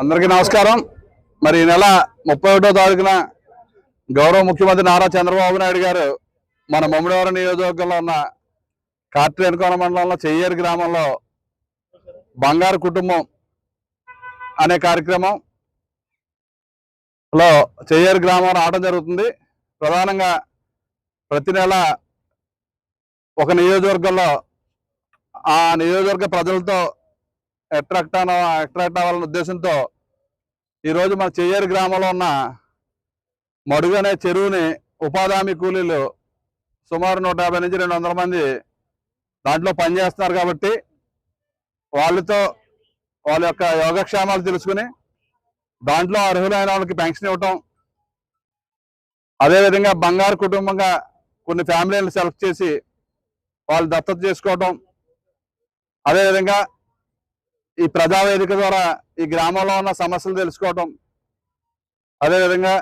అందరికీ నమస్కారం. మరి ఈ నెల ముప్పై ఒకటో తారీఖున గౌరవ ముఖ్యమంత్రి నారా చంద్రబాబు నాయుడు గారు మన మమ్మడివారం నియోజకవర్గంలో ఉన్న కార్తీయనకోన మండలంలో చెయ్యేరు గ్రామంలో బంగారు కుటుంబం అనే కార్యక్రమం. లో చెయ్యేరు గ్రామం రావడం జరుగుతుంది. ప్రధానంగా ప్రతి నెల ఒక నియోజకవర్గంలో ఆ నియోజకవర్గ ప్రజలతో అట్రాక్ట్ అవ అట్రాక్ట్ అవ్వాలనే ఉద్దేశంతో ఈరోజు మన చెయ్యేరు గ్రామంలో ఉన్న మడుగు అనే చెరువుని ఉపాధి హామీ కూలీలు సుమారు నూట యాభై నుంచి రెండు వందల మంది దాంట్లో పనిచేస్తున్నారు కాబట్టి వాళ్ళతో వాళ్ళ యొక్క యోగక్షేమాలు తెలుసుకుని దాంట్లో అర్హులైన వాళ్ళకి పెన్షన్ ఇవ్వటం అదేవిధంగా బంగారు కుటుంబంగా కొన్ని ఫ్యామిలీలను సెలెక్ట్ చేసి వాళ్ళు దత్తత చేసుకోవటం అదేవిధంగా ఈ ప్రజావేదిక ద్వారా ఈ గ్రామంలో ఉన్న సమస్యలు తెలుసుకోవటం అదేవిధంగా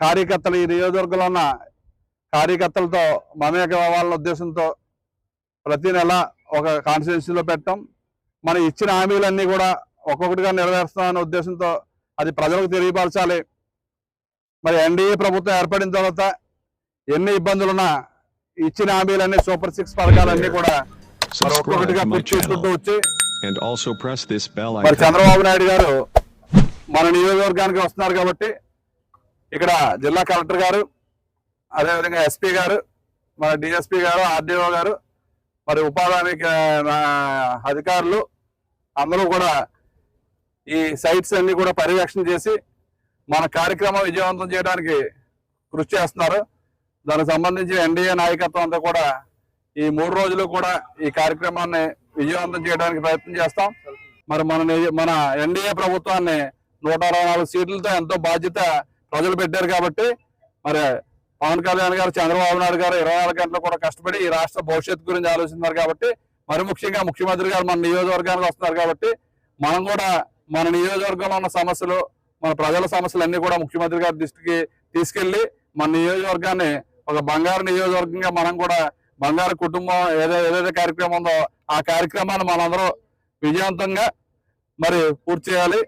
కార్యకర్తలు ఈ నియోజకవర్గంలో ఉన్న కార్యకర్తలతో మమేక అవ్వాలన్న ఉద్దేశంతో ప్రతి నెల ఒక కాన్స్టిట్యున్సీలో పెట్టడం మనం ఇచ్చిన హామీలన్నీ కూడా ఒక్కొక్కటిగా నెరవేరుస్తామనే ఉద్దేశంతో అది ప్రజలకు తెలియపరచాలి. మరి ఎన్డీఏ ప్రభుత్వం ఏర్పడిన తర్వాత ఎన్ని ఇబ్బందులున్నా ఇచ్చిన హామీలన్నీ సూపర్ సిక్స్ పథకాలన్నీ కూడా మరి ఒక్కొక్కటిగా పూర్తి చేసుకుంటూ వచ్చి and also press this bell మరి icon. చంద్రబాబు నాయుడు గారు మన నియోజకవర్గానికి వస్తున్నారు కాబట్టి ఇక్కడ జిల్లా కలెక్టర్ గారు అదేవిధంగా ఎస్పీ గారు మన డిఎస్పీ గారు ఆర్డీఓ గారు మరి ఉపాధి అధికారులు అందరూ కూడా ఈ సైట్స్ అన్ని కూడా పర్యవేక్షణ చేసి మన కార్యక్రమం విజయవంతం చేయడానికి కృషి చేస్తున్నారు దానికి సంబంధించి ఎన్డీఏ నాయకత్వం అంతా కూడా ఈ మూడు రోజులు కూడా ఈ కార్యక్రమాన్ని విజయవంతం చేయడానికి ప్రయత్నం చేస్తాం. మరి మన మన ఎన్డీఏ ప్రభుత్వాన్ని నూట అరవై నాలుగు సీట్లతో ఎంతో బాధ్యత ప్రజలు పెట్టారు కాబట్టి మరి పవన్ కళ్యాణ్ గారు చంద్రబాబు నాయుడు గారు ఇరవై నాలుగు గంటలు కూడా కష్టపడి ఈ రాష్ట్ర భవిష్యత్తు గురించి ఆలోచిస్తున్నారు కాబట్టి మరి ముఖ్యంగా ముఖ్యమంత్రి గారు మన నియోజకవర్గానికి వస్తున్నారు కాబట్టి మనం కూడా మన నియోజకవర్గంలో ఉన్న సమస్యలు మన ప్రజల సమస్యలు అన్ని కూడా ముఖ్యమంత్రి గారి దృష్టికి తీసుకెళ్ళి మన నియోజకవర్గాన్ని ఒక బంగారు నియోజకవర్గంగా మనం కూడా బంగారు కుటుంబం ఏదో ఏదైతే కార్యక్రమం ఉందో ఆ కార్యక్రమాన్ని మనందరూ విజయవంతంగా మరి పూర్తి చేయాలి.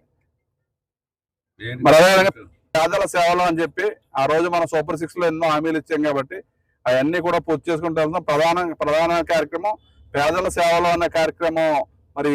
మరి అదేవిధంగా పేదల సేవలు అని చెప్పి ఆ రోజు మనం సూపర్ సిక్స్లో ఎన్నో హామీలు ఇచ్చాం కాబట్టి అవన్నీ కూడా పూర్తి చేసుకుంటూ వెళ్తాం ప్రధాన ప్రధాన కార్యక్రమం పేదల సేవలు అనే కార్యక్రమం మరి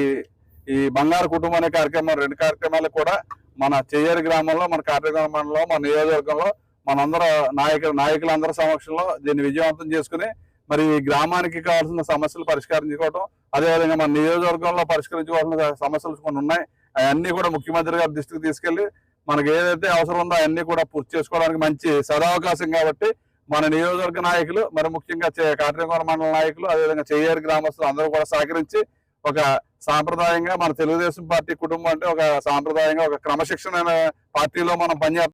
ఈ బంగారు కుటుంబం అనే కార్యక్రమం రెండు కార్యక్రమాలు కూడా మన చెయ్యేరు గ్రామంలో మన కార్యక్రమంలో మన నియోజకవర్గంలో మనందరూ నాయకులు నాయకులందరి సమక్షంలో దీన్ని విజయవంతం చేసుకుని మరి ఈ గ్రామానికి కావాల్సిన సమస్యలు పరిష్కరించుకోవడం అదేవిధంగా మన నియోజకవర్గంలో పరిష్కరించుకోవాల్సిన సమస్యలు కొన్ని ఉన్నాయి. అవన్నీ కూడా ముఖ్యమంత్రి గారి దృష్టికి తీసుకెళ్ళి మనకి ఏదైతే అవసరం ఉందో అవన్నీ కూడా పూర్తి చేసుకోవడానికి మంచి సదావకాశం కాబట్టి మన నియోజకవర్గ నాయకులు మరి ముఖ్యంగా చే- మండల నాయకులు అదేవిధంగా చెయ్యారు గ్రామస్తులు అందరూ కూడా సహకరించి ఒక సాంప్రదాయంగా మన తెలుగుదేశం పార్టీ కుటుంబం అంటే ఒక సాంప్రదాయంగా ఒక క్రమశిక్షణ పార్టీలో మనం పనిచేస్తాం.